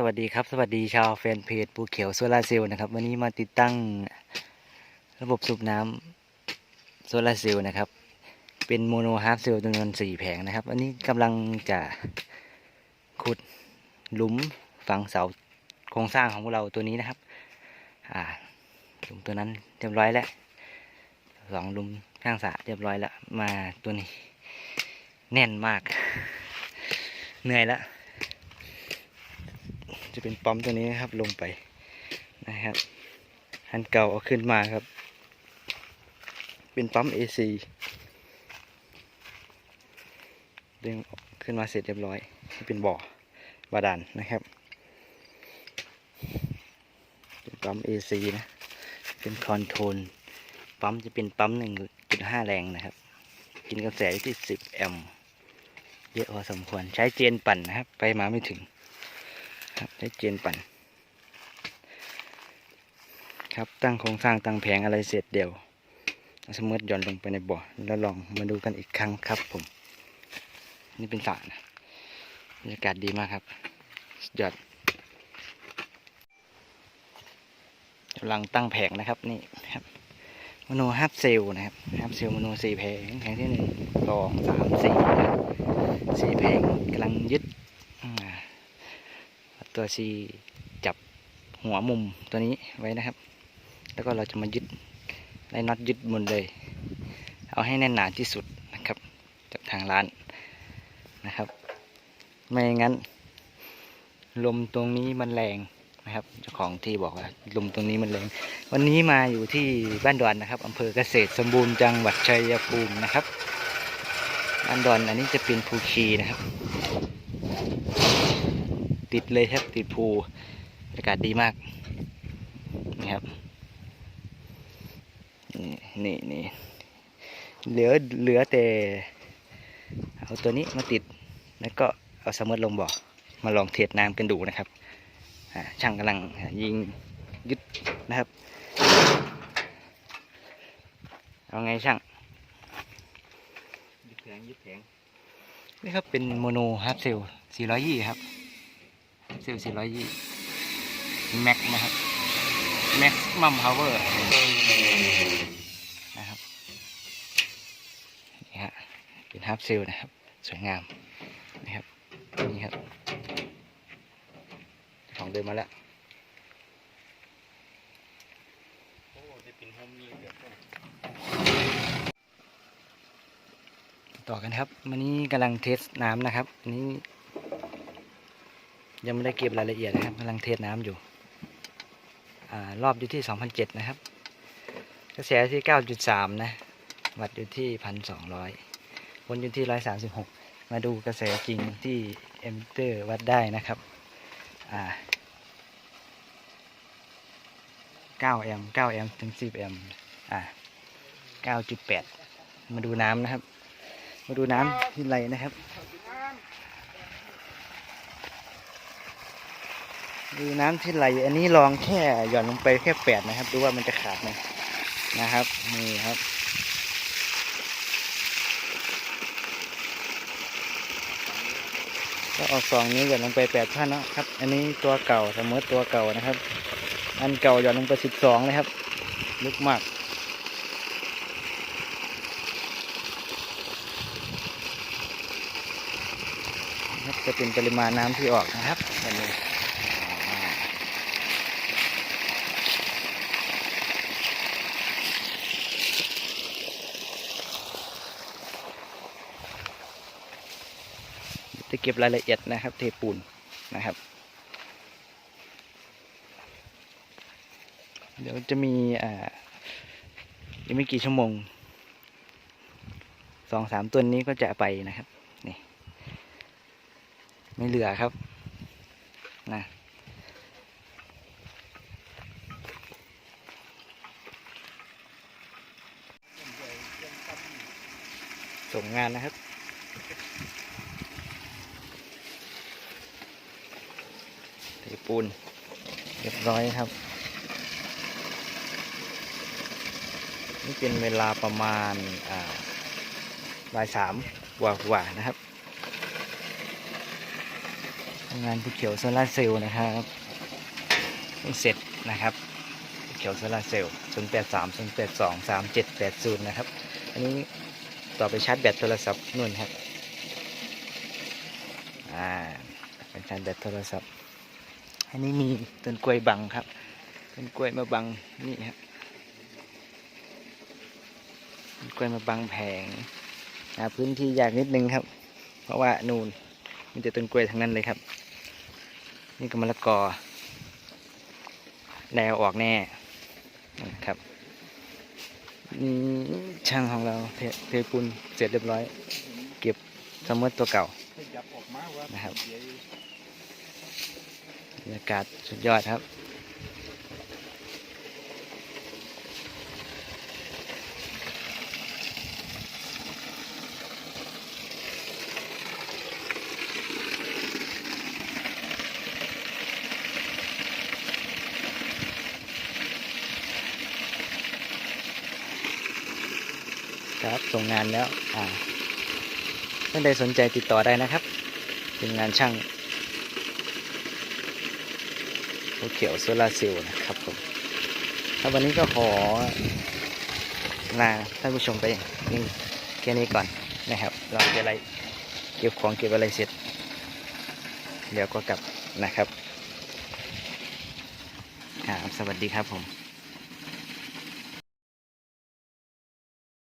สวัสดีครับ สวัสดีชาวแฟนเพจปูเขียวโซลาร์เซลล์นะครับ วันนี้มาติดตั้งระบบสูบน้ำโซลาร์เซลล์นะครับ เป็นโมโนฮาร์ฟเซลล์จำนวนสี่แผงนะครับวันนี้กำลังจะขุดหลุมฝังเสาโครงสร้างของพวกเราตัวนี้นะครับอ่าหลุมตัวนั้นเรียบร้อยแล้วสองหลุมข้างสระเรียบร้อยแล้ว มาตัวนี้ แน่นมาก เหนื่อยแล้ว จะเป็นปั๊มตัวนี้นะครับลงไปนะครับอันเก่าเอาขึ้นมาครับ เป็นปั๊ม AC ดึงขึ้นมาเสร็จเรียบร้อยเป็นบ่อบาดาลนะครับ เป็นปั๊ม AC นะ เป็นคอนโทรลปั๊มจะเป็นปั๊ม 1.5 แรงนะครับ กินกระแสยู่ที่ 10 แอมป์เยอะพอสมควรใช้เจนปั่นนะครับ ไปมาไม่ถึง ครับได้เจนปั่น ครับตั้งโครงสร้างตั้งแผงอะไรเสร็จเดี๋ยวสมมติหย่อนลงไปในบ่อแล้วลองมาดูกันอีกครั้งครับผม นี่เป็นสระนะบรรยากาศดีมากครับยอดกำลังตั้งแผงนะครับนี่ครับมโนฮับเซลนะครับฮับเซลมโนสี่แผงแผงที่หนึ่งสองสามสี่สี่แผงกำลังยึด ตัวซีจับหัวมุมตัวนี้ไว้นะครับ แล้วก็เราจะมายึดไล่น็อตยึดบนเลย เอาให้แน่นหนาที่สุดนะครับจากทางร้านนะครับ ไม่งั้น ลมตรงนี้มันแรงนะครับเจ้าของที่บอกว่าลมตรงนี้มันแรง วันนี้มาอยู่ที่บ้านดอนนะครับอำเภอเกษตรสมบูรณ์จังหวัดชัยภูมินะครับบ้านดอนอันนี้จะเป็นภูคีนะครับ ติดเลยครับติดภูบรรยากาศดีมากนี่ครับนี่นี่นี่เหลือเหลือแต่เอาตัวนี้มาติดแล้วก็เอาสมุดลงบ่อมาลองเทสน้ำกันดูนะครับอ่าช่างกำลังยิงยึดนะครับ เอาไงช่างยึดแผงยึดแผงนี่ครับเป็นโมโนฮาร์ดเซล420ครับเซ ลล์420แม็กนะครับแม็กมัมพาวเวอร์นะครับนี่ฮะเป็นฮาร์ฟเซลนะครับ สวยงามนะครับนี่ครับ ของเดินมาแล้วต่อกันครับ วันนี้กำลังเทสน้ำนะครับอันนี้ ยังไม่ได้เก็บรายละเอียดนะครับกำลังเทน้ำอยู่อรอบอยู่ที่2007นะครับ กระแสที่ 9.3 นะ วัดอยู่ที่ 1,200วนอยู่ที่ 136 มาดูกระแสจริงที่เอมิเตอร์วัดได้นะครับอ่า9แอมป์9แอมป์ถึง 10 แอมป์อ่า9.8 มาดูน้ำนะครับ มาดูน้ำที่ไหลนะครับ ดูน้ำที่ไหลอันนี้ลองแค่หย่อนลงไปแค่แปดนะครับ ดูว่ามันจะขาดไหมนะครับ นี่ครับ ก็เออกสองนี้หย่อนลงไปแปดพันนะครับ อันนี้ตัวเก่าเสมมติตัวเก่านะครับ อันเก่าหย่อนลงไปสิบสองเลยครับลึกมากนะครับจะเป็นปริมาณน้ำที่ออกนะครับอันนี้ เก็บรายละเอียดนะครับ เทปูนนะครับ เดี๋ยวจะมีอ่าอีกไม่กี่ชั่วโมงสองสามตัวนี้ก็จะไปนะครับนี่ไม่เหลือครับนะส่งงานนะครับ เทปูนเรียบร้อยครับ นี่เป็นเวลาประมาณบ่ายสามกว่าๆนะครับงานภูเขียวโซลาร์เซลล์นะครับเพิ่งเสร็จนะครับภูเขียวโซลาร์เซลล์0 8 3 0 8 2 3 7 8 0นะครับ อันนี้ต่อไปชาร์จแบตโทรศัพท์นู่นครับอ่าเป็นชาร์จแบตโทรศัพท์ อันนี้มีต้นกล้วยบังครับ ต้นกล้วยมาบังนี่ครับต้นกล้วยมาบังแผงหาพื้นที่ยากนิดนึงครับ เพราะว่านูนมีแต่ต้นกล้วยทั้งนั้นเลยครับ นี่ก็มะละกอแล้วออกแน่นะครับนี่ช่างของเราเทปูนเสร็จเรียบร้อย เก็บสมมติตัวเก่านะครับ รรยากาศสุดยอดครับ ครับส่งงานแล้ว อ่าท่านใดสนใจติดต่อได้นะครับ เป็นงานช่าง ภูเขียวโซลาร์เซลล์นะครับผมครับวันนี้ก็ขอลาท่านผู้ชมไปนี่แค่นี้ก่อนนะครับ เราจะอะไรเก็บของเก็บอะไรเสร็จ เดี๋ยวก็กลับนะครับครับสวัสดีครับผม